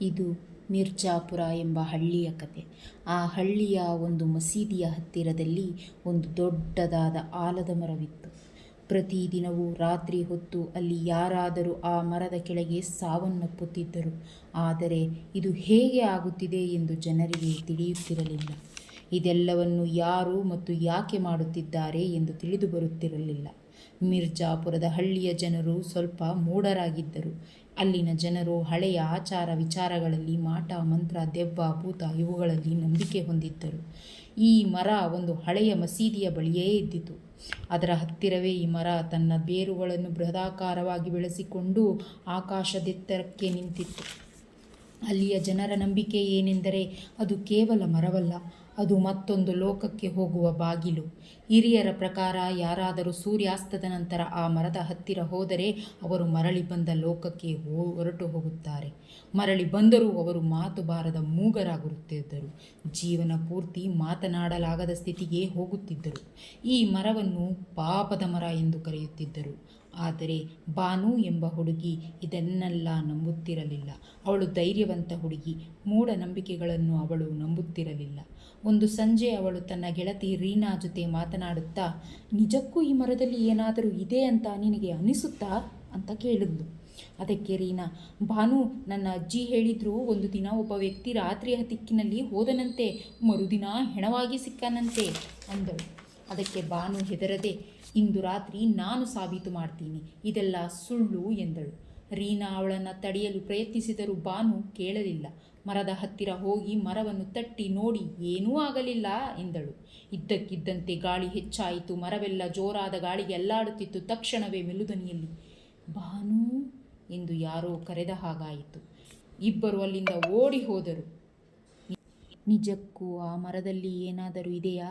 ಇದು ಮಿರ್ಜಾಪುರ ಎಂಬ ಹಳ್ಳಿಯ ಕತೆ. ಆ ಹಳ್ಳಿಯ ಒಂದು ಮಸೀದಿಯ ಹತ್ತಿರದಲ್ಲಿ ಒಂದು ದೊಡ್ಡದಾದ ಆಲದ ಮರವಿತ್ತು. ಪ್ರತಿದಿನವೂ ರಾತ್ರಿ ಹೊತ್ತು ಅಲ್ಲಿ ಯಾರಾದರೂ ಆ ಮರದ ಕೆಳಗೆ ಸಾವನ್ನಪ್ಪುತ್ತಿದ್ದರು. ಆದರೆ ಇದು ಹೇಗೆ ಆಗುತ್ತಿದೆ ಎಂದು ಜನರಿಗೆ ತಿಳಿಯುತ್ತಿರಲಿಲ್ಲ. ಇದೆಲ್ಲವನ್ನು ಯಾರು ಮತ್ತು ಯಾಕೆ ಮಾಡುತ್ತಿದ್ದಾರೆ ಎಂದು ತಿಳಿದು ಬರುತ್ತಿರಲಿಲ್ಲ. ಮಿರ್ಜಾಪುರದ ಹಳ್ಳಿಯ ಜನರು ಸ್ವಲ್ಪ ಮೂಢರಾಗಿದ್ದರು. ಅಲ್ಲಿನ ಜನರು ಹಳೆಯ ಆಚಾರ ವಿಚಾರಗಳಲ್ಲಿ ಮಾಟ, ಮಂತ್ರ, ದೆವ್ವ, ಭೂತ ಇವುಗಳಲ್ಲಿ ನಂಬಿಕೆ ಹೊಂದಿದ್ದರು. ಈ ಮರ ಒಂದು ಹಳೆಯ ಮಸೀದಿಯ ಬಳಿಯೇ ಇದ್ದಿತು. ಅದರ ಹತ್ತಿರವೇ ಈ ಮರ ತನ್ನ ಬೇರುಗಳನ್ನು ಬೃಹದಾಕಾರವಾಗಿ ಬೆಳೆಸಿಕೊಂಡು ಆಕಾಶದೆತ್ತರಕ್ಕೆ ನಿಂತಿತ್ತು. ಅಲ್ಲಿಯ ಜನರ ನಂಬಿಕೆ ಏನೆಂದರೆ ಅದು ಕೇವಲ ಮರವಲ್ಲ ಅದು ಮತ್ತೊಂದು ಲೋಕಕ್ಕೆ ಹೋಗುವ ಬಾಗಿಲು. ಹಿರಿಯರ ಪ್ರಕಾರ ಯಾರಾದರೂ ಸೂರ್ಯಾಸ್ತದ ನಂತರ ಆ ಮರದ ಹತ್ತಿರ ಹೋದರೆ ಅವರು ಮರಳಿ ಬಂದ ಲೋಕಕ್ಕೆ ಹೊರಟು ಹೋಗುತ್ತಾರೆ. ಮರಳಿ ಬಂದರೂ ಅವರು ಮಾತು ಬಾರದ ಮೂಗರಾಗುತ್ತಿದ್ದರು. ಜೀವನ ಪೂರ್ತಿ ಮಾತನಾಡಲಾಗದ ಸ್ಥಿತಿಗೆ ಹೋಗುತ್ತಿದ್ದರು. ಈ ಮರವನ್ನು ಪಾಪದ ಮರ ಎಂದು ಕರೆಯುತ್ತಿದ್ದರು. ಆದರೆ ಬಾನು ಎಂಬ ಹುಡುಗಿ ಇದನ್ನೆಲ್ಲ ನಂಬುತ್ತಿರಲಿಲ್ಲ. ಅವಳು ಧೈರ್ಯವಂತ ಹುಡುಗಿ, ಮೂಢನಂಬಿಕೆಗಳನ್ನು ಅವಳು ನಂಬುತ್ತಿರಲಿಲ್ಲ. ಒಂದು ಸಂಜೆ ಅವಳು ತನ್ನ ಗೆಳತಿ ರೀನಾ ಜೊತೆ ಮಾತನಾಡುತ್ತಾ, ನಿಜಕ್ಕೂ ಈ ಮರದಲ್ಲಿ ಏನಾದರೂ ಇದೆ ಅಂತ ನಿನಗೆ ಅನಿಸುತ್ತಾ? ಅಂತ ಕೇಳಿದ್ಲು. ಅದಕ್ಕೆ ರೀನಾ ಭಾನು ನನ್ನ ಅಜ್ಜಿ ಹೇಳಿದ್ರು ಒಂದು ದಿನ ಒಬ್ಬ ವ್ಯಕ್ತಿ ರಾತ್ರಿಯ ದಿಕ್ಕಿನಲ್ಲಿ ಹೋದನಂತೆ, ಮರುದಿನ ಹೆಣವಾಗಿ ಸಿಕ್ಕನಂತೆ, ಅಂದಳು. ಅದಕ್ಕೆ ಬಾನು ಹೆದರದೆ, ಇಂದು ರಾತ್ರಿ ನಾನು ಸಾಬೀತು ಮಾಡ್ತೀನಿ, ಇದೆಲ್ಲ ಸುಳ್ಳು ಎಂದಳು. ರೀನಾ ಅವಳನ್ನು ತಡೆಯಲು ಪ್ರಯತ್ನಿಸಿದರೂ ಬಾನು ಕೇಳಲಿಲ್ಲ. ಮರದ ಹತ್ತಿರ ಹೋಗಿ ಮರವನ್ನು ತಟ್ಟಿ ನೋಡಿ ಏನೂ ಆಗಲಿಲ್ಲ ಎಂದಳು. ಇದ್ದಕ್ಕಿದ್ದಂತೆ ಗಾಳಿ ಹೆಚ್ಚಾಯಿತು, ಮರವೆಲ್ಲ ಜೋರಾದ ಗಾಳಿಗೆ ಅಲ್ಲಾಡುತ್ತಿತ್ತು. ತಕ್ಷಣವೇ ಮೆಲುದನಿಯಲ್ಲಿ, ಬಾನು ಎಂದು ಯಾರೋ ಕರೆದ ಹಾಗಾಯಿತು. ಇಬ್ಬರು ಅಲ್ಲಿಂದ ಓಡಿ ಹೋದರು. ನಿಜಕ್ಕೂ ಆ ಮರದಲ್ಲಿ ಏನಾದರೂ ಇದೆಯಾ?